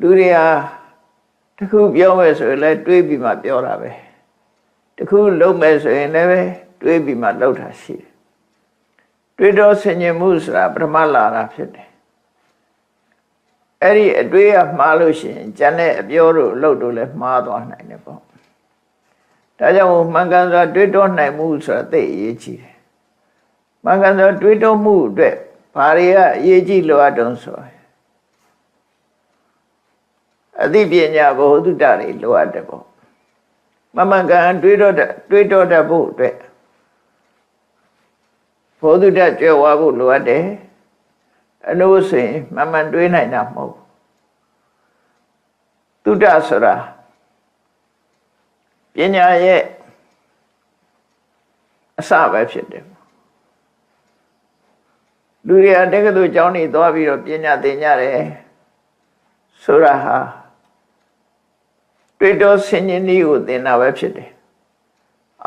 လူတွေဟာတခုပြောမယ်ဆိုရင်လည်းတွေးပြီးမှပြောတာပဲတခုလုပ်မယ်ဆိုရင်လည်းပဲတွေးပြီးမှလုပ်တာရှိတယ်တွေးတော့ဆင်ញင်မှုဆိုတာပထမလာတာဖြစ်တယ်အဲ့ဒီအတွေးကမှားလို့ရှိရင်ကျန်တဲ့အပြောတို့အလုပ်တို့လည်းမှားသွားနိုင်တယ်ပေါ့ဒါကြောင့်မှန်ကန်စွာတွေးတောနိုင်မှုဆိုတာသိအရေးကြီးတယ်မှန်ကန်စွာတွေးတောမှုအတွက်ဘာတွေကအရေးကြီးလိုအပ်တုံးဆိုရင် အသိပညာဘ ਹੁ တုတ္တတွေလိုအပ်တယ်ပေါ့မမှန်ကန်တွေးတော့တဲ့တွေးတော့တတ်ဖို့အတွက်ဘ ਹੁ တုတ္တကျွဲဝါဖို့လိုအပ်တယ်အနုဆိုရင်မမှန်တွေးနိုင်တာမဟုတ်တုတ္တဆိုတာပညာရဲ့အစပဲဖြစ်တယ်လူတွေကတက္ကသိုလ်ကျောင်းနေသွားပြီးတော့ပညာသင်ကြတယ်ဆိုတာဟာ တွေးတောဆင်ញင်နည်းကိုသင်တာပဲဖြစ်တယ်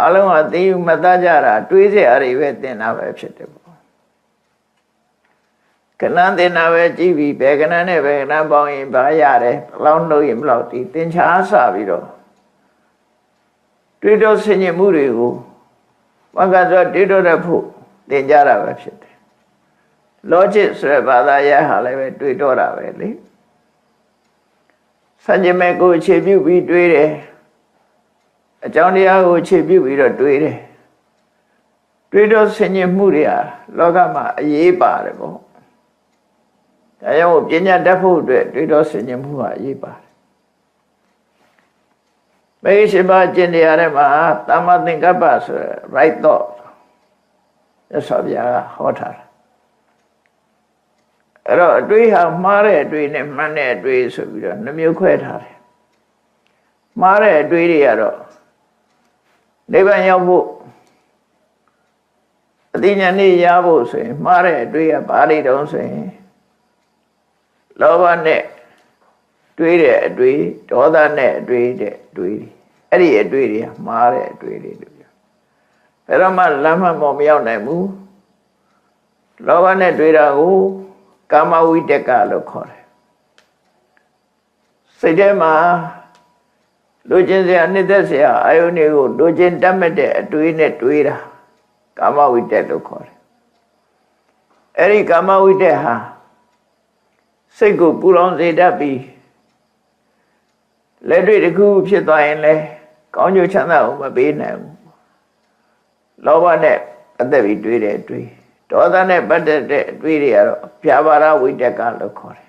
အလုံးကသိယူမသားကြတာတွေးစရာတွေပဲသင်တာပဲဖြစ်တယ်ပေါ့ကဏ္ဍသင်တာပဲကြည့်ပြီးဘယ်ကဏ္ဍနဲ့ဘယ်ကဏ္ဍပေါင်းရင်ဘာရတယ်ဘယ်လောက်နှုတ်ရင်ဘယ်လောက်ဒီသင်ချားဆပြီးတော့တွေးတောဆင်ញင်မှုတွေကိုဘာကဆိုတွေးတောတဲ့ဖို့သင်ကြတာပဲဖြစ်တယ် logic ဆိုတဲ့ဘာသာရပ်ဟာလည်းပဲတွေးတောတာပဲလေ စัจ jime ကိုအခြေပြုပြီးတွေးတယ်အကြောင်းတရားကိုအခြေပြုပြီးတော့တွေးတယ်တွေးတော့ဆင်ញင်မှုတွေဟာလောကမှာအရေးပါတယ်ပေါ့ဒါကြောင့်ပညာတတ်ဖို့အတွက်တွေးတော့ဆင်ញင်မှုဟာအရေးပါတယ်မေရှိပါကျင့်တရားထဲမှာတမ္မသင်္ကပ္ပဆိုရယ် right thought ရသော်ဗျာဟောထားတာ အဲ့တော့အတွေးဟာမှားတဲ့အတွေးနဲ့မှန်တဲ့အတွေးဆိုပြီးတော့နှမျိုးခွဲထားတယ်မှားတဲ့အတွေးတွေကတော့နိဗ္ဗာန်ရောက်ဖို့အတိညာဏ်ရဖို့ဆိုရင်မှားတဲ့အတွေးကဘာတွေတုံးဆိုရင်လောဘနဲ့တွေးတဲ့အတွေးဒေါသနဲ့အတွေးတဲ့တွေးအဲ့ဒီအတွေးတွေကမှားတဲ့အတွေးတွေလို့ပြောဘယ်တော့မှလမ်းမှမမရောက်နိုင်ဘူးလောဘနဲ့တွေးတာကို ကာမဝိတကလို့ခေါ်တယ်စိတ်ထဲမှာလူချင်းစရာနှစ်သက်စရာအာယုန်တွေကိုလူချင်းတတ်မဲ့တဲ့အတွေးနဲ့တွေးတာကာမဝိတက်လို့ခေါ်တယ်အဲ့ဒီကာမဝိတက်ဟာစိတ်ကိုပူလောင်စေတတ်ပြီးလက်တွေ့တစ်ခုဖြစ်သွားရင်လည်းကောင်းကျိုးချမ်းသာကိုမပေးနိုင်ဘူးလောဘနဲ့အသက်ပြီးတွေးတယ်တွေး ဒေါသနဲ့ပတ်သက်တဲ့အတွေးတွေကတော့ဖြာပါရဝိတက်ကလို့ခေါ်တယ်